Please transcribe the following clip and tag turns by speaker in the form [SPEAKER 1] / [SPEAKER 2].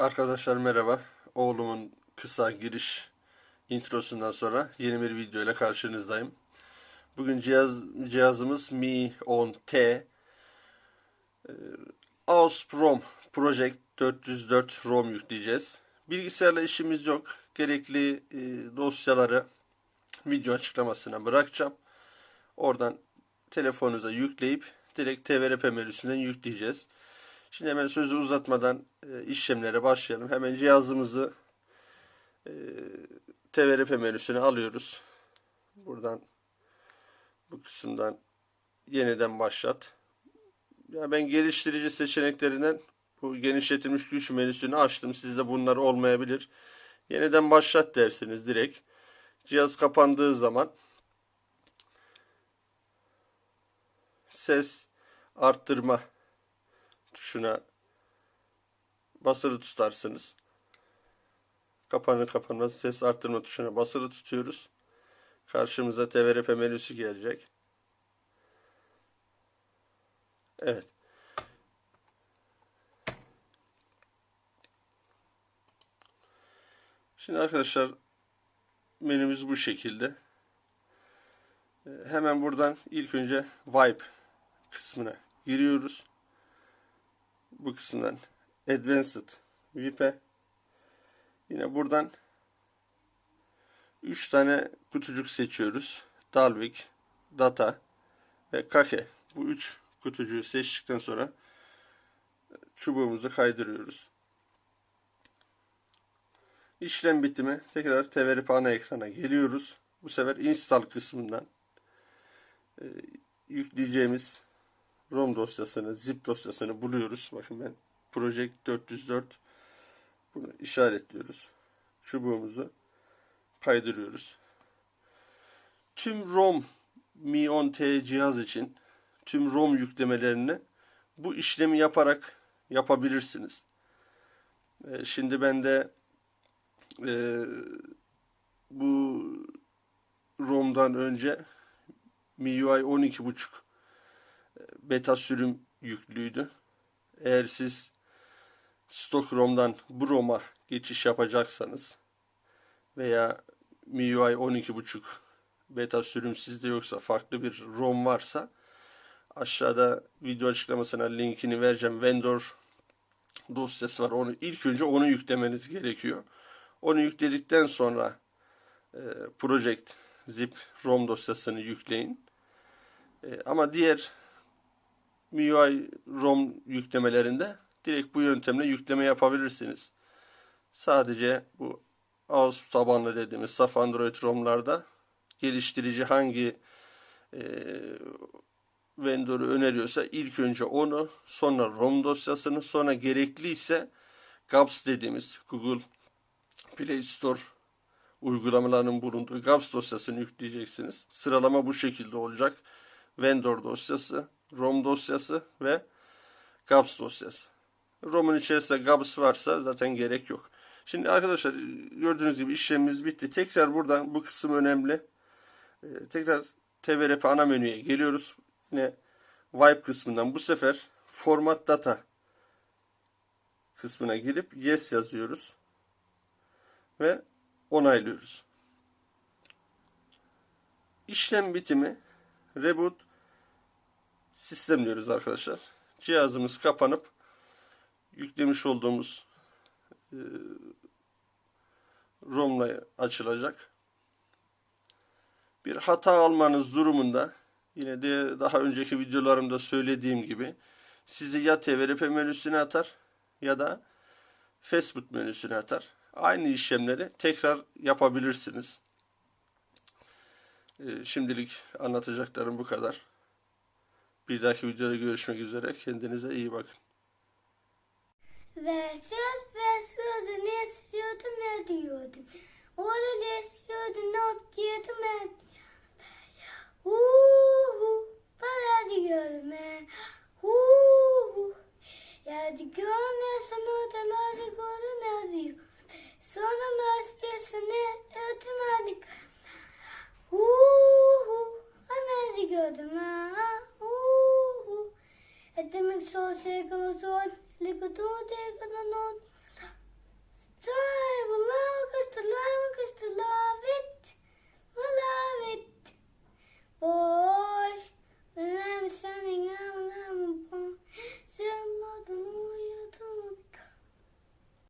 [SPEAKER 1] Arkadaşlar merhaba. Oğlumun kısa giriş introsundan sonra yeni bir video ile karşınızdayım. Bugün cihaz cihazımız Mi 10T ee, AOS ROM Project 404 ROM yükleyeceğiz. Bilgisayarla işimiz yok. Gerekli e, dosyaları video açıklamasına bırakacağım. Oradan telefonunuza yükleyip direkt TVRP menüsünden yükleyeceğiz. Şimdi hemen sözü uzatmadan e, işlemlere başlayalım. Hemen cihazımızı e, TVRP menüsüne alıyoruz. Buradan bu kısımdan yeniden başlat. Ya ben geliştirici seçeneklerinden bu genişletilmiş güç menüsünü açtım. Sizde bunlar olmayabilir. Yeniden başlat dersiniz direkt. Cihaz kapandığı zaman ses arttırma tuşuna basılı tutarsınız. Kapanır kapanmaz ses arttırma tuşuna basılı tutuyoruz. Karşımıza TVRP menüsü gelecek. Evet. Şimdi arkadaşlar menümüz bu şekilde. Ee, hemen buradan ilk önce Vibe kısmına giriyoruz. Bu kısımdan Advanced VIP'e yine buradan 3 tane kutucuk seçiyoruz. Dalvik, Data ve Kake. Bu 3 kutucuğu seçtikten sonra çubuğumuzu kaydırıyoruz. İşlem bitimi tekrar TVRP ana ekrana geliyoruz. Bu sefer install kısmından e, yükleyeceğimiz ROM dosyasını, zip dosyasını buluyoruz. Bakın ben Project 404 bunu işaretliyoruz. Çubuğumuzu kaydırıyoruz. Tüm ROM Mi 10T cihaz için tüm ROM yüklemelerini bu işlemi yaparak yapabilirsiniz. E, şimdi ben de e, bu ROM'dan önce MIUI 12.5 beta sürüm yüklüydü. Eğer siz stok ROM'dan bu ROM'a geçiş yapacaksanız veya MIUI 12.5 beta sürüm sizde yoksa farklı bir ROM varsa aşağıda video açıklamasına linkini vereceğim. Vendor dosyası var. Onu ilk önce onu yüklemeniz gerekiyor. Onu yükledikten sonra e, Project zip ROM dosyasını yükleyin. E, ama diğer MIUI ROM yüklemelerinde direkt bu yöntemle yükleme yapabilirsiniz. Sadece bu AOS tabanlı dediğimiz saf Android ROM'larda geliştirici hangi e, vendor'u öneriyorsa ilk önce onu, sonra ROM dosyasını, sonra gerekliyse GAPS dediğimiz Google Play Store uygulamalarının bulunduğu GAPS dosyasını yükleyeceksiniz. Sıralama bu şekilde olacak. Vendor dosyası, ROM dosyası ve GAPS dosyası. ROM'un içerisinde GAPS varsa zaten gerek yok. Şimdi arkadaşlar gördüğünüz gibi işlemimiz bitti. Tekrar buradan bu kısım önemli. Ee, tekrar TVRP ana menüye geliyoruz. Yine Wipe kısmından bu sefer Format Data kısmına girip Yes yazıyoruz. Ve onaylıyoruz. İşlem bitimi Reboot sistem diyoruz arkadaşlar. Cihazımız kapanıp yüklemiş olduğumuz e, ROM'la açılacak. Bir hata almanız durumunda yine de daha önceki videolarımda söylediğim gibi sizi ya TVRP menüsüne atar ya da Facebook menüsüne atar. Aynı işlemleri tekrar yapabilirsiniz. Ee, şimdilik anlatacaklarım bu kadar. Bir dahaki videoda görüşmek üzere. Kendinize iyi bakın.
[SPEAKER 2] Ve söz ve sözünü istiyordum ne diyordum. Orada da istiyordum not diyordum ben. Uhu, bana ben. Uhu, yani görmesen demek çalışacağımız o likodu dekananın. Saygılar kıstılar kıstılar ve